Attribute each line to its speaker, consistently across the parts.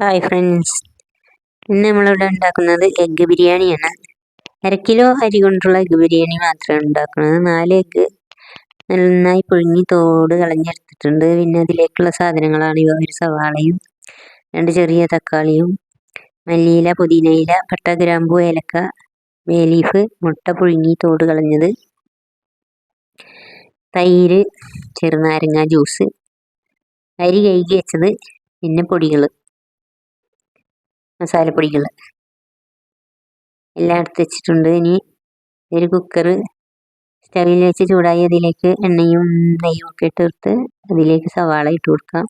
Speaker 1: Hi friends ഇന്ന് നമ്മളിവിടെ ഉണ്ടാക്കുന്നത് എഗ്ഗ് ബിരിയാണിയാണ്. അര കിലോ അരി കൊണ്ടുള്ള എഗ്ഗ് ബിരിയാണി മാത്രമാണ് ഉണ്ടാക്കുന്നത്. നാല് എഗ്ഗ് നന്നായി പുഴുങ്ങി തോട് കളഞ്ഞെടുത്തിട്ടുണ്ട്. പിന്നെ അതിലേക്കുള്ള സാധനങ്ങളാണ് ഇവ. ഒരു സവാളയും രണ്ട് ചെറിയ തക്കാളിയും മല്ലിയില പുതിനയില പട്ട ഗ്രാമ്പു ഏലക്ക വേലീഫ് മുട്ട പുഴുങ്ങി തോട് കളഞ്ഞത് തൈര് ചെറുനാരങ്ങ ജ്യൂസ് അരി കഴുകി വെച്ചത് പിന്നെ പൊടികൾ മസാലപ്പൊടികൾ എല്ലാം എടുത്ത് വെച്ചിട്ടുണ്ട്. ഇനി ഒരു കുക്കർ സ്റ്റവിൽ വെച്ച് ചൂടായി അതിലേക്ക് എണ്ണയും നെയ്യും ഒക്കെ ഇട്ടെടുത്ത് അതിലേക്ക് സവാള ഇട്ട് കൊടുക്കാം.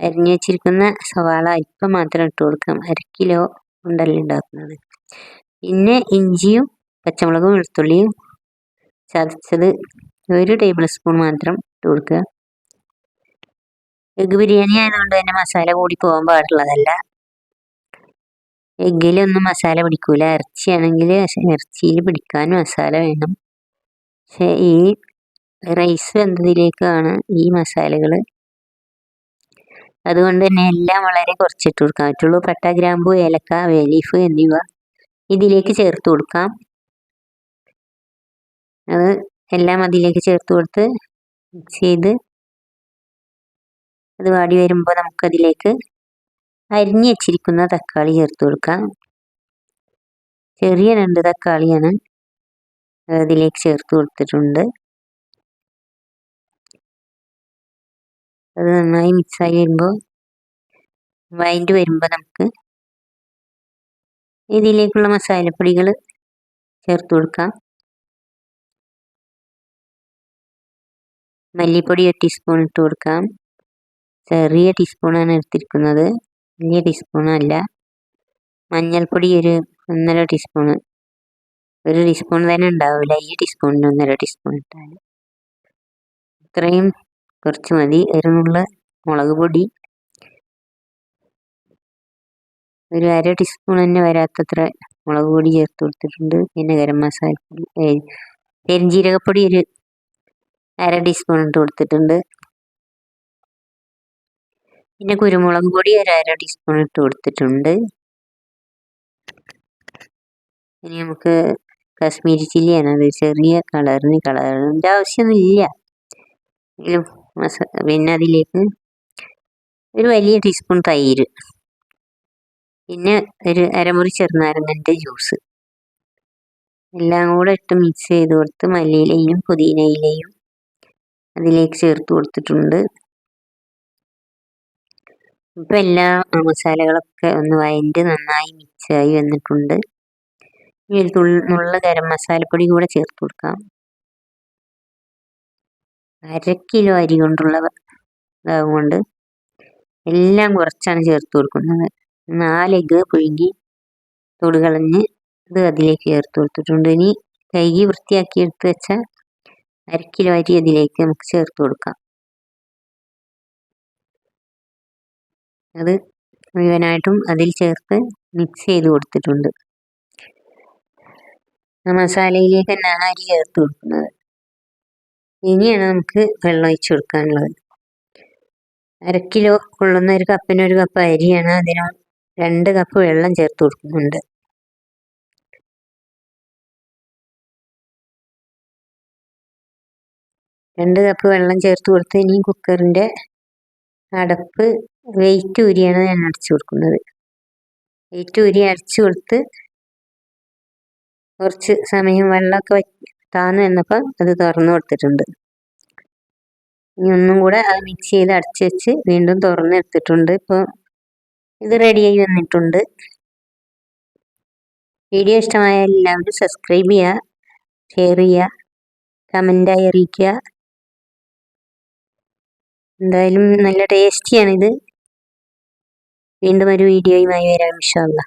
Speaker 1: അരിഞ്ഞു വെച്ചിരിക്കുന്ന സവാള അല്പം മാത്രം ഇട്ട് കൊടുക്കാം. അര കിലോ ഉണ്ടല്ലോ ഉണ്ടാക്കുന്നത്. പിന്നെ ഇഞ്ചിയും പച്ചമുളകും വെളുത്തുള്ളിയും ചതച്ചത് ഒരു ടേബിൾ സ്പൂൺ മാത്രം ഇട്ട് കൊടുക്കുക. എഗ് ബിരിയാണി ആയതുകൊണ്ട് തന്നെ മസാല കൂടി പോകാൻ പാടുള്ളതല്ല. എഗ്ഗിലൊന്നും മസാല പിടിക്കൂല. ഇറച്ചിയാണെങ്കിൽ ഇറച്ചിയിൽ പിടിക്കാൻ മസാല വേണം. പക്ഷേ ഈ റൈസ് വെന്തതിലേക്കാണ് ഈ മസാലകൾ അതുകൊണ്ട് തന്നെ എല്ലാം വളരെ കുറച്ചിട്ട് കൊടുക്കാൻ പറ്റുള്ളൂ പട്ട ഗ്രാമ്പു ഏലക്ക വേലീഫ് എന്നിവ ഇതിലേക്ക് ചേർത്ത് കൊടുക്കാം. അത് എല്ലാം അതിലേക്ക് ചേർത്ത് കൊടുത്ത് മിക്സ് ചെയ്ത് അത് വാടി വരുമ്പോൾ നമുക്കതിലേക്ക് അരിഞ്ഞു വെച്ചിരിക്കുന്ന തക്കാളി ചേർത്ത് കൊടുക്കാം. ചെറിയ രണ്ട് തക്കാളിയാണ് അതിലേക്ക് ചേർത്ത് കൊടുത്തിട്ടുണ്ട്. അത് നന്നായി മിക്സായി വരുമ്പോൾ വൈൻഡ് വരുമ്പോൾ നമുക്ക് ഇതിലേക്കുള്ള മസാലപ്പൊടികൾ ചേർത്ത് കൊടുക്കാം. മല്ലിപ്പൊടി ഒരു ടീസ്പൂൺ ഇട്ട് കൊടുക്കാം. ചെറിയ ടീസ്പൂണാണ് എടുത്തിരിക്കുന്നത്. വലിയ അല്ല. മഞ്ഞൾപ്പൊടി ഒരു ഒന്നര ടീസ്പൂണ് ഒരു ടീസ്പൂൺ തന്നെ ഉണ്ടാവില്ല ഈ ടീസ്പൂണിന് ഒന്നര ടീസ്പൂൺ ഇട്ടാൽ ഇത്രയും കുറച്ച് മതി. ഒരു നുള്ള മുളക് പൊടി. ഒരു അര ടീസ്പൂൺ തന്നെ വരാത്തത്ര മുളക് പൊടി ചേർത്ത് കൊടുത്തിട്ടുണ്ട്. പിന്നെ ഗരം മസാലപ്പൊടി പെരിഞ്ജീരകപ്പൊടി ഒരു അര ടീസ്പൂൺ ഇട്ട് കൊടുത്തിട്ടുണ്ട്. പിന്നെ കുരുമുളക് പൊടി ഒരു അര ടീസ്പൂൺ ഇട്ട് കൊടുത്തിട്ടുണ്ട്. ഇനി നമുക്ക് കാശ്മീരി ചില്ലിയാണ് അത് ചെറിയ കളറിന് കളറിന്റെ ആവശ്യമൊന്നുമില്ല. പിന്നെ അതിലേക്ക് ഒരു വലിയ ടീസ്പൂൺ തൈര്. പിന്നെ ഒരു അരമുറി ചെറുനാരങ്ങന്റെ ജ്യൂസ് എല്ലാം കൂടെ ഇട്ട് മിക്സ് ചെയ്ത് കൊടുത്ത് മല്ലിയിലയും പുതിനയിലയും അതിലേക്ക് ചേർത്ത് കൊടുത്തിട്ടുണ്ട്. ഇപ്പം എല്ലാ മസാലകളൊക്കെ ഒന്ന് വഴണ്ട് നന്നായി മിക്സായി വന്നിട്ടുണ്ട്. ഇനി ഒരു തുള്ള ഗരം മസാലപ്പൊടി കൂടെ ചേർത്ത് കൊടുക്കാം. അര കിലോ അരി കൊണ്ടുള്ള കൊണ്ട് എല്ലാം കുറച്ചാണ് ചേർത്ത് കൊടുക്കുന്നത്. നാല് എഗ്ഗ് പുഴുങ്ങി തൊടുകളഞ്ഞ് ഇത് അതിലേക്ക് ചേർത്ത് കൊടുത്തിട്ടുണ്ട്. ഇനി കൈകി വൃത്തിയാക്കി എടുത്ത് വെച്ച അര കിലോ അരി അതിലേക്ക് നമുക്ക് ചേർത്ത് കൊടുക്കാം. അത് മുഴുവനായിട്ടും അതിൽ ചേർത്ത് മിക്സ് ചെയ്ത് കൊടുത്തിട്ടുണ്ട്. മസാലയിലേക്ക് തന്നെയാണ് അരി ചേർത്ത് കൊടുക്കുന്നത്. ഇനിയാണ് നമുക്ക് വെള്ളം ഒഴിച്ചു കൊടുക്കാനുള്ളത്. അര കിലോ കൊള്ളുന്ന ഒരു കപ്പിന് ഒരു കപ്പ് അരിയാണ് അതിന് രണ്ട് കപ്പ് വെള്ളം ചേർത്ത് കൊടുക്കുന്നുണ്ട്. രണ്ട് കപ്പ് വെള്ളം ചേർത്ത് കൊടുത്ത് ഇനി കുക്കറിന്റെ അടപ്പ് വെയിറ്റ് ഊരിയാണ് ഞാൻ അടച്ചു കൊടുക്കുന്നത്. വെയിറ്റ് ഊരി അടച്ചു കൊടുത്ത് കുറച്ച് സമയം വെള്ളമൊക്കെ താന്ന് വന്നപ്പോൾ അത് തുറന്നു കൊടുത്തിട്ടുണ്ട്. ഇനി ഒന്നും കൂടെ അത് മിക്സ് ചെയ്ത് അടച്ചു വെച്ച് വീണ്ടും തുറന്ന് എടുത്തിട്ടുണ്ട്. ഇപ്പോൾ ഇത് റെഡിയായി വന്നിട്ടുണ്ട്. വീഡിയോ ഇഷ്ടമായ എല്ലാവരും സബ്സ്ക്രൈബ് ചെയ്യുക ഷെയർ ചെയ്യുക കമന്റായി അറിയിക്കുക. എന്തായാലും നല്ല ടേസ്റ്റിയാണിത് വീണ്ടും ഒരു വീഡിയോയുമായി വരാം ഇൻഷാല്ലാ